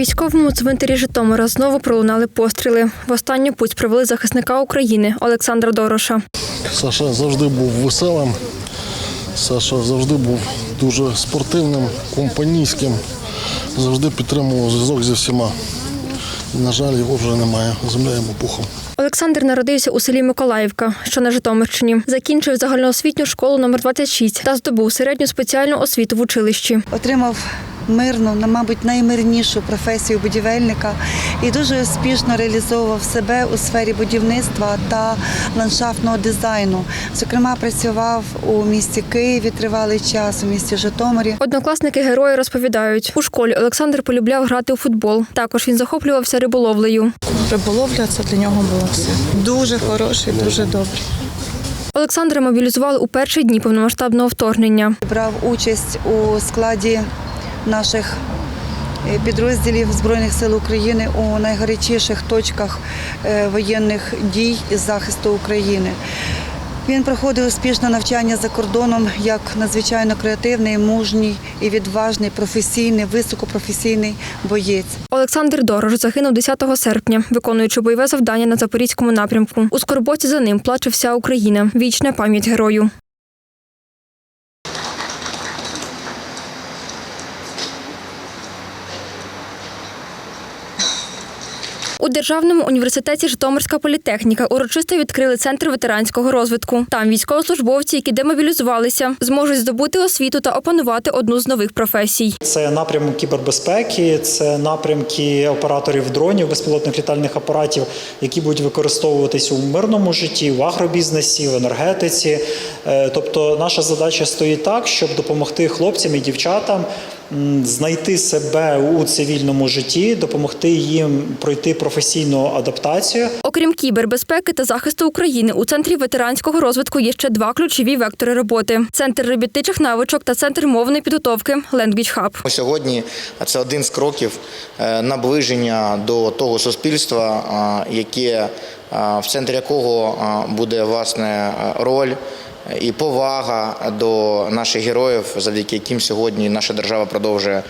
Військовому цвинтарі Житомира знову пролунали постріли. В останню путь провели захисника України Олександра Дороша. Саша завжди був веселим. Саша завжди був дуже спортивним, компанійським, завжди підтримував зв'язок зі всіма. На жаль, його вже немає. Земля йому пухом. Олександр народився у селі Миколаївка, що на Житомирщині. Закінчив загальноосвітню школу номер 26 та здобув середню спеціальну освіту в училищі. отримав мирну, на, мабуть, наймирнішу професію будівельника і дуже успішно реалізовував себе у сфері будівництва та ландшафтного дизайну. Зокрема, працював у місті Києві тривалий час, у місті Житомирі. Однокласники герої розповідають, у школі Олександр полюбляв грати у футбол. Також він захоплювався риболовлею. Риболовля це для нього було все. Дуже хороший, дуже добрий. Олександра мобілізували у перші дні повномасштабного вторгнення. Брав участь у складі наших е, підрозділів Збройних сил України у найгарячіших точках е, воєнних дій і захисту України. Він проходив успішне навчання за кордоном як надзвичайно креативний, мужній і відважний, професійний, високопрофесійний боєць. Олександр Дорож загинув 10 серпня, виконуючи бойове завдання на запорізькому напрямку. У скорботі за ним плаче вся Україна. Вічна пам'ять герою. У Державному університеті Житомирська політехніка урочисто відкрили центр ветеранського розвитку. Там військовослужбовці, які демобілізувалися, зможуть здобути освіту та опанувати одну з нових професій. Це напрямок кібербезпеки, це напрямки операторів дронів, безпілотних літальних апаратів, які будуть використовуватись у мирному житті, в агробізнесі, в енергетиці. Е, Тобто, наша задача стоїть так, щоб допомогти хлопцям і дівчатам знайти себе у цивільному житті, допомогти їм пройти професійну адаптацію. Окрім кібербезпеки та захисту України, у центрі ветеранського розвитку є ще два ключові вектори роботи: центр робітничих навичок та центр мовної підготовки Language Hub. Сьогодні це один з кроків е, наближення до того суспільства, яке в центрі якого буде власне роль і повага до наших героїв, завдяки яким сьогодні наша держава продовжує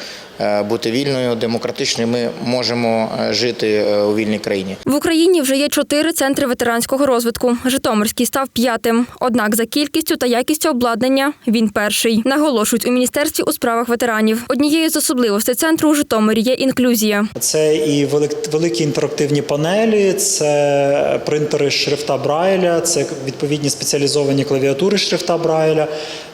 бути вільною, демократичною. Ми можемо е, жити е, у вільній країні. В Україні вже є чотири центри ветеранського розвитку. Житомирський став п'ятим. Однак за кількістю та якістю обладнання він перший. Наголошують у міністерстві у справах ветеранів. Однією з особливостей центру у Житомирі є інклюзія. Це і велик- великі інтерактивні панелі, це принтери шрифта Брайля, це відповідні спеціалізовані клавіатури шрифта Брайля,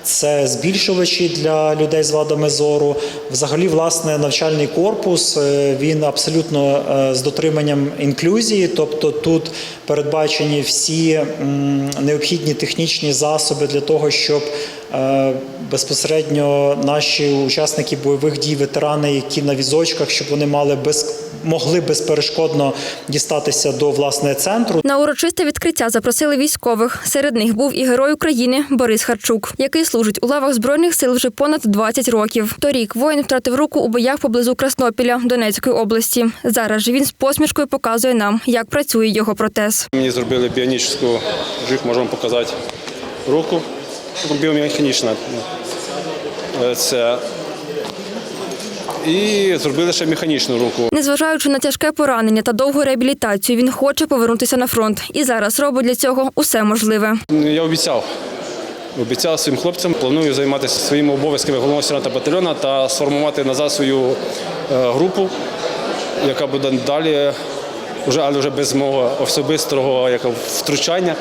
це збільшувачі для людей з вадами зору. Взагалі, власне, навчальний корпус е, він абсолютно е, з дотриманням інклюзії, тобто тут передбачені всі необхідні технічні засоби для того, щоб безпосередньо наші учасники бойових дій, ветерани, які на візочках, щоб вони мали без могли безперешкодно дістатися до власне центру. На урочисте відкриття запросили військових. Серед них був і герой України Борис Харчук, який служить у лавах збройних сил вже понад 20 років. Торік воїн втратив руку у боях поблизу Краснопіля Донецької області. Зараз же він з посмішкою показує нам, як працює його протез. Мені зробили біонічну, жив, вам показати руку. Біомеханічна. Е, Це. І зробили ще механічну руку. Незважаючи на тяжке поранення та довгу реабілітацію, він хоче повернутися на фронт і зараз робить для цього усе можливе. Я обіцяв. Обіцяв своїм хлопцям, планую займатися своїми обов'язками головного сержанта батальйону та сформувати назад свою е, групу, яка буде далі, але вже без мого особистого втручання,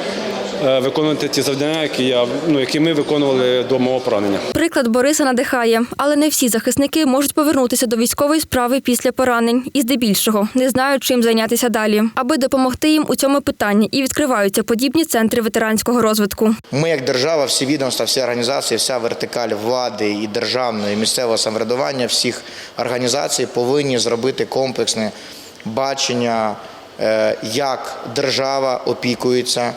виконувати ті завдання, які, я, ну, які ми виконували до мого поранення. Приклад Бориса надихає, але не всі захисники можуть повернутися до військової справи після поранень і здебільшого не знають, чим зайнятися далі. Аби допомогти їм у цьому питанні, і відкриваються подібні центри ветеранського розвитку. Ми, як держава, всі відомства, всі організації, вся вертикаль влади і державної, і місцевого самоврядування всіх організацій повинні зробити комплексне бачення, е, як держава опікується е,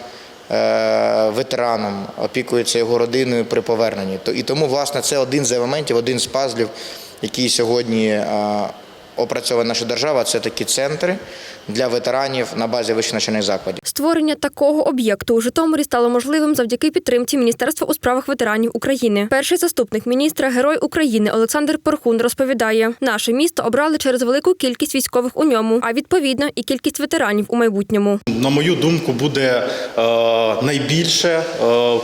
ветераном, опікується його родиною при поверненні. І тому, власне, це один з елементів, один з пазлів, який сьогодні е, опрацьовує наша держава. Це такі центри, для ветеранів на базі вищих навчальних закладів. Створення такого об'єкту у Житомирі стало можливим завдяки підтримці Міністерства у справах ветеранів України. Перший заступник міністра, герой України Олександр Порхун розповідає: наше місто обрали через велику кількість військових у ньому, а відповідно і кількість ветеранів у майбутньому. На мою думку, буде е, найбільше е,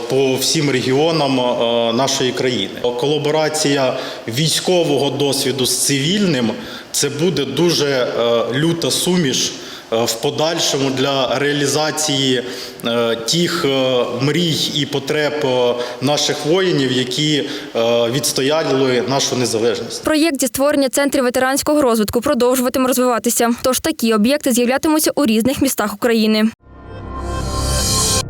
по всім регіонам е, нашої країни. Колаборація військового досвіду з цивільним це буде дуже е, люта суміш. е, В подальшому для реалізації е, тих мрій і потреб наших воїнів, які відстояли нашу незалежність. Проєкт зі створення центрів ветеранського розвитку продовжуватиме розвиватися. Тож такі об'єкти з'являтимуться у різних містах України.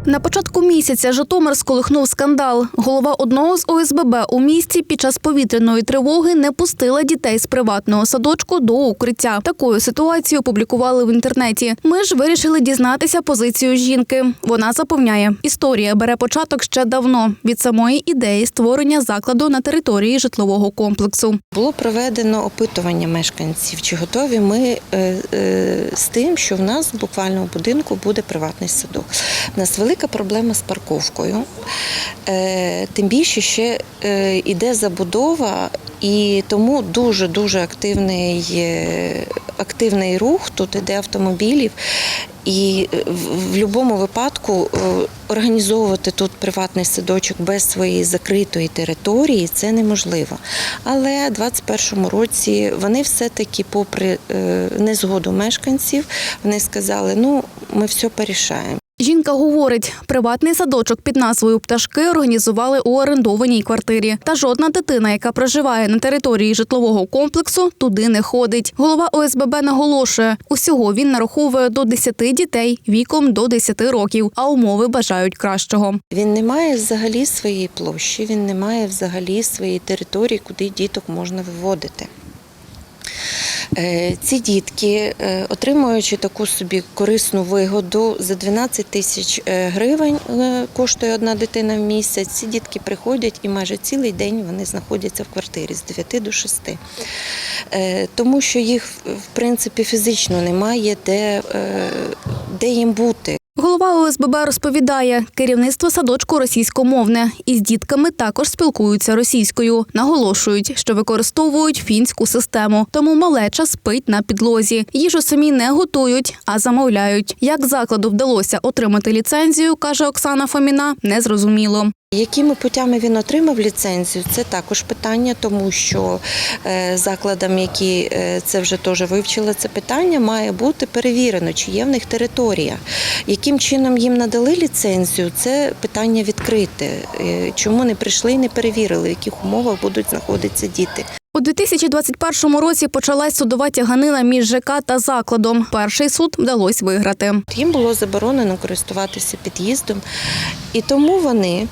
На початку місяця Житомир сколихнув скандал. Голова одного з ОСББ у місті під час повітряної тривоги не пустила дітей з приватного садочку до укриття. Такою ситуацію опублікували в інтернеті. Ми ж вирішили дізнатися позицію жінки. Вона запевняє, історія бере початок ще давно від самої ідеї створення закладу на території житлового комплексу. Було проведено опитування мешканців, чи готові ми е, е, з тим, що в нас буквально у будинку буде приватний садок. У нас велика проблема з парковкою. Е, Тим більше ще е, іде забудова, і тому дуже дуже активний, е, активний рух. Тут іде автомобілів. І е, в будь-якому випадку організовувати тут приватний садочок без своєї закритої території це неможливо. Але в 2021 році вони все-таки, попри незгоду мешканців, вони сказали: ну ми все порішаємо. Жінка говорить, приватний садочок під назвою Пташки організували у орендованій квартирі. Та жодна дитина, яка проживає на території житлового комплексу, туди не ходить. Голова ОСББ наголошує, усього він нараховує до 10 дітей віком до 10 років, а умови бажають кращого. Він не має взагалі своєї площі, він не має взагалі своєї території, куди діток можна виводити. Е, Ці дітки, е, отримуючи таку собі корисну вигоду, за 12 тисяч е, гривень коштує одна дитина в місяць. Ці дітки приходять і майже цілий день вони знаходяться в квартирі з 9 до 6. Е, Тому що їх в принципі фізично немає, де, де їм бути. Голова ОСББ розповідає, керівництво садочку російськомовне і з дітками також спілкуються російською. Наголошують, що використовують фінську систему, тому малеча спить на підлозі. Їжу самі не готують, а замовляють. Як закладу вдалося отримати ліцензію, каже Оксана Фоміна, незрозуміло. Якими путями він отримав ліцензію, це також питання, тому що е, закладам, які е, це вже теж вивчили це питання, має бути перевірено, чи є в них територія. Яким чином їм надали ліцензію, це питання відкрите. Е, Чому не прийшли і не перевірили, в яких умовах будуть знаходитися діти. У 2021 році почалась судова тяганина між ЖК та закладом. Перший суд вдалося виграти. Їм було заборонено користуватися під'їздом, і тому вони,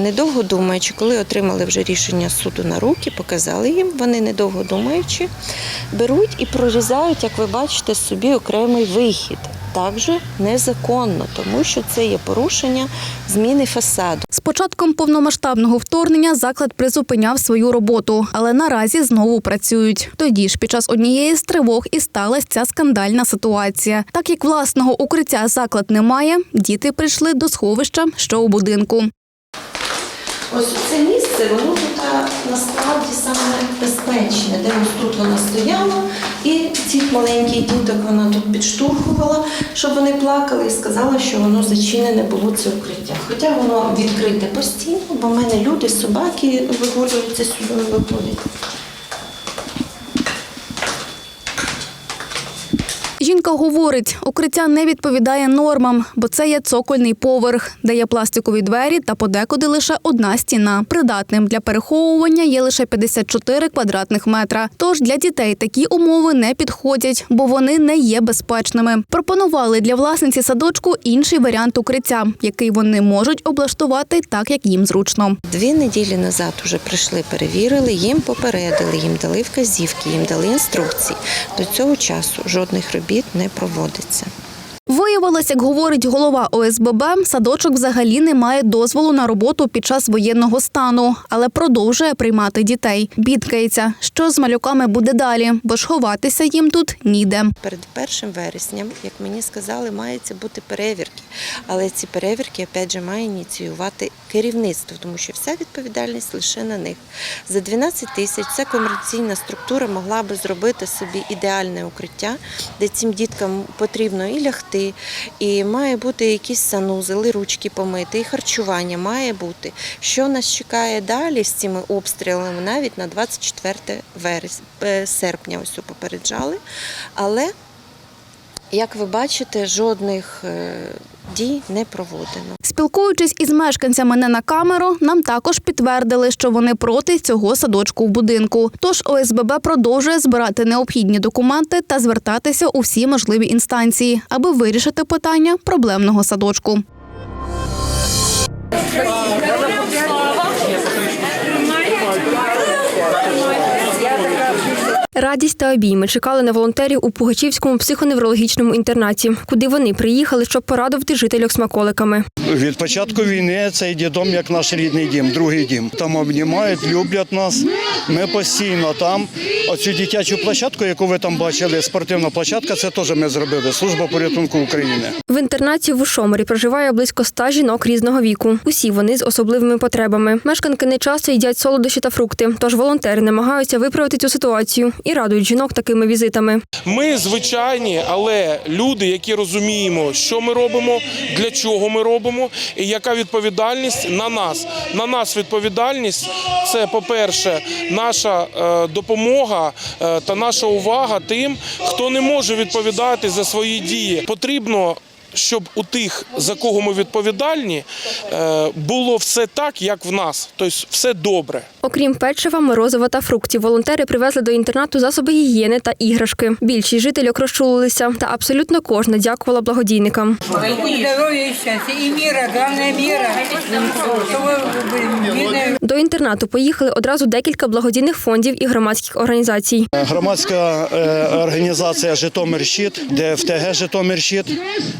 недовго думаючи, коли отримали вже рішення суду на руки, показали їм, вони недовго думаючи, беруть і прорізають, як ви бачите, собі окремий вихід. Також незаконно, тому що це є порушення зміни фасаду. З початком повномасштабного вторгнення заклад призупиняв свою роботу, але наразі знову працюють. Тоді ж під час однієї з тривог і сталася ця скандальна ситуація. Так як власного укриття заклад не має, діти прийшли до сховища, що у будинку. Ось це місце, воно тут насправді саме безпечне, де ось тут вона стояла, і цих маленьких діток вона тут підштурхувала, щоб вони плакали, і сказала, що воно зачинене було це укриття. Хоча воно відкрите постійно, бо в мене люди, собаки вигулюються сюди, виходять. Жінка говорить, укриття не відповідає нормам, бо це є цокольний поверх, де є пластикові двері та подекуди лише одна стіна. Придатним для переховування є лише 54 квадратних метра. Тож для дітей такі умови не підходять, бо вони не є безпечними. Пропонували для власниці садочку інший варіант укриття, який вони можуть облаштувати так, як їм зручно. Дві неділі назад вже прийшли, перевірили, їм попередили, їм дали вказівки, їм дали інструкції. До цього часу жодних робіт не проводиться. Виявилось, як говорить голова ОСББ, садочок взагалі не має дозволу на роботу під час воєнного стану, але продовжує приймати дітей. Бідкається, що з малюками буде далі, бо ж ховатися їм тут ніде. Перед першим вересням, як мені сказали, маються бути перевірки. Але ці перевірки, опять же, має ініціювати керівництво, тому що вся відповідальність лише на них. За 12 тисяч ця комерційна структура могла би зробити собі ідеальне укриття, де цим діткам потрібно і лягти, і має бути якісь санузели, ручки помити, і харчування має бути. Що нас чекає далі з цими обстрілами, навіть на 24 верес... е, серпня ось попереджали. Але, як ви бачите, жодних е, дій не проводено. Спілкуючись із мешканцями не на камеру, нам також підтвердили, що вони проти цього садочку в будинку. Тож ОСББ продовжує збирати необхідні документи та звертатися у всі можливі інстанції, аби вирішити питання проблемного садочку. Радість та обійми чекали на волонтерів у Пугачівському психоневрологічному інтернаті, куди вони приїхали, щоб порадувати жителів смаколиками. Від початку війни цей дідом як наш рідний дім, другий дім. Там обнімають, люблять нас. Ми постійно там. Оцю дитячу площадку, яку ви там бачили, спортивна площадка, це теж ми зробили. Служба порятунку України. В інтернаті в Ушоморі проживає близько ста жінок різного віку. Усі вони з особливими потребами. Мешканки не часто їдять солодощі та фрукти, тож волонтери намагаються виправити цю ситуацію і радують жінок такими візитами. Ми звичайні, але люди, які розуміємо, що ми робимо, для чого ми робимо, і яка відповідальність на нас. На нас відповідальність це, по-перше, наша е, допомога е, та наша увага тим, хто не може відповідати за свої дії. Потрібно. Щоб у тих, за кого ми відповідальні, е, було все так, як в нас, тобто все добре. Окрім печива, морозива та фруктів, волонтери привезли до інтернату засоби гігієни та іграшки. Більшість жителів розчулилися, та абсолютно кожна дякувала благодійникам. До інтернату поїхали одразу декілька благодійних фондів і громадських організацій. Громадська е, організація Житомир Щит, ДФТГ Житомир Щит,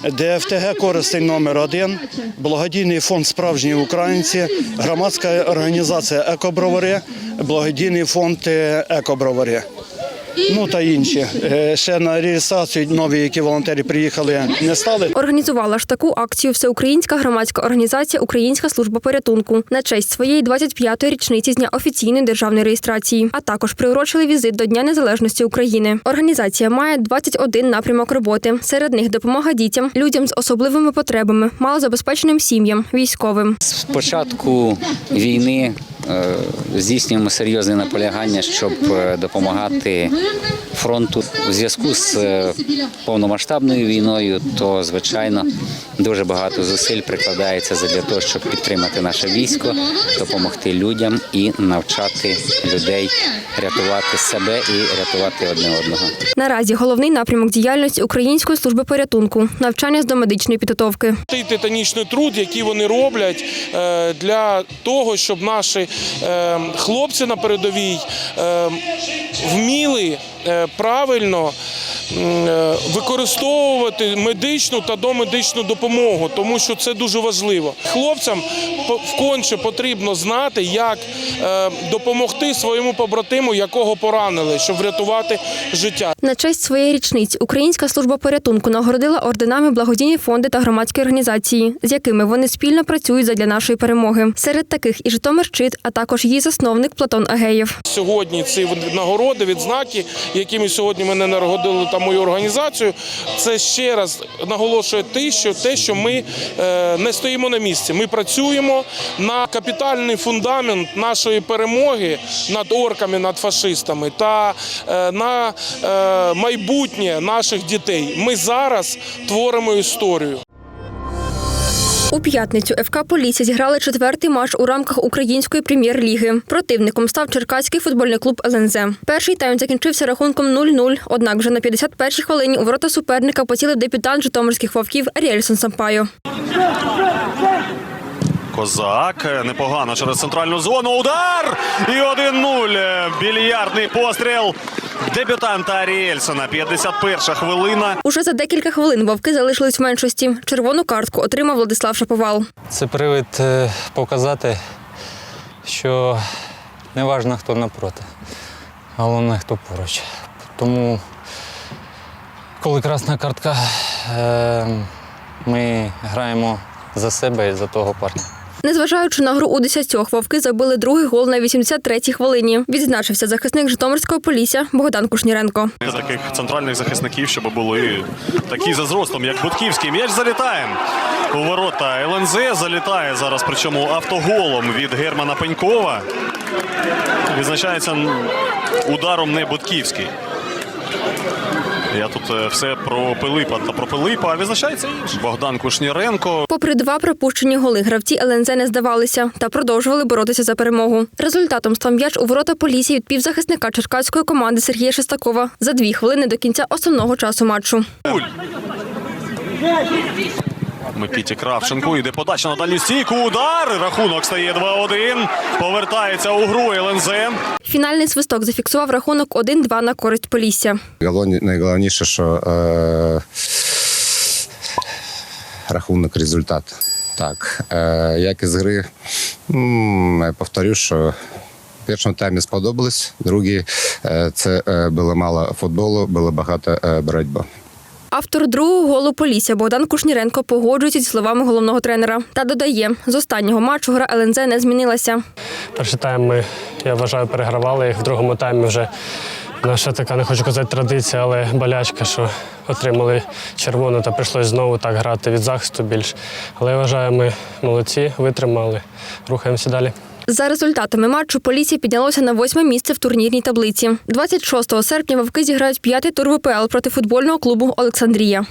ДФТГ Користень номер 1 благодійний фонд Справжні українці, громадська організація Екобровари, благодійний фонд е, Екобровари. Ну та інші. Е, Ще на реєстрацію нові, які волонтери приїхали, не стали. Організувала ж таку акцію всеукраїнська громадська організація Українська служба порятунку на честь своєї 25-ї річниці з дня офіційної державної реєстрації, а також приурочили візит до Дня Незалежності України. Організація має 21 напрямок роботи. Серед них допомога дітям, людям з особливими потребами, малозабезпеченим сім'ям, військовим. З початку війни здійснюємо серйозне наполягання, щоб е, допомагати фронту у зв'язку з е, повномасштабною війною. То звичайно дуже багато зусиль прикладається для того, щоб підтримати наше військо, допомогти людям і навчати людей рятувати себе і рятувати одне одного. Наразі головний напрямок діяльності Української служби порятунку навчання з домедичної підготовки. Титанічний труд, який вони роблять е, для того, щоб наші е, хлопці на передовій е, вміли правильно е, використовувати медичну та домедичну допомогу, тому що це дуже важливо. Хлопцям вконче потрібно знати, як е, допомогти своєму побратиму, якого поранили, щоб врятувати життя. На честь своєї річниці Українська служба порятунку нагородила орденами благодійні фонди та громадські організації, з якими вони спільно працюють задля нашої перемоги. Серед таких і Житомир Щит, а також її засновник Платон Агеєв. Сьогодні ці нагороди, відзнаки, якими сьогодні мене нагородили та мою організацію, це ще раз наголошує те, що те, що ми е, не стоїмо на місці. Ми працюємо на капітальний фундамент нашої перемоги над орками, над фашистами та е, на е, майбутнє наших дітей. Ми зараз творимо історію. У п'ятницю ФК Полісся зіграли четвертий матч у рамках української прем'єр-ліги. Противником став Черкаський футбольний клуб ЛНЗ. Перший тайм закінчився рахунком 0-0, однак вже на 51-й хвилині у ворота суперника поцілив депутат житомирських вовків Аріельсон Сампайо. Козак непогано через центральну зону. Удар! І 1-0. Більярдний постріл дебютанта Аріельсона. 51 хвилина. Уже за декілька хвилин вовки залишились в меншості. Червону картку отримав Владислав Шаповал. Це привід е, показати, що не важливо, хто напроти, головне, хто поруч. Тому, коли красна картка, е, ми граємо за себе і за того парня. Незважаючи на гру у десятьох, вовки забили другий гол на 83-й хвилині. Відзначився захисник Житомирського полісся Богдан Кушніренко. Таких центральних захисників, щоб були такі за зростом, як Будківський. М'яч залітає у ворота ЛНЗ. Залітає зараз, причому автоголом від Германа Пенькова. Відзначається ударом не Будківський. Я тут е, все про Пилипа та про Пилипа, а визначається інше. Богдан Кушніренко. Попри два пропущені голи, гравці ЛНЗ не здавалися та продовжували боротися за перемогу. Результатом став м'яч у ворота полісі від півзахисника черкаської команди Сергія Шестакова за дві хвилини до кінця основного часу матчу. Микиті Кравченко йде подача на дальню стійку. Удар. Рахунок стає 2-1. Повертається у гру ЛНЗ. Фінальний свисток зафіксував рахунок 1-2 на користь Полісся. Найголовніше, що е, рахунок, результат. Так, е, якість гри, м, я повторю, що в першому таймі сподобалось, другий е, це е, було мало футболу, було багато е, боротьби. Автор другого голу Полісся Богдан Кушніренко погоджується зі словами головного тренера та додає, з останнього матчу гра ЛНЗ не змінилася. Перший тайм ми, я вважаю, перегравали їх. В другому таймі вже наша така, не хочу казати, традиція, але болячка, що отримали червону та прийшлось знову так грати від захисту більш. Але я вважаю, ми молодці, витримали, рухаємося далі. За результатами матчу поліція піднялося на восьме місце в турнірній таблиці. 26 серпня вовки зіграють п'ятий тур ВПЛ проти футбольного клубу Олександрія.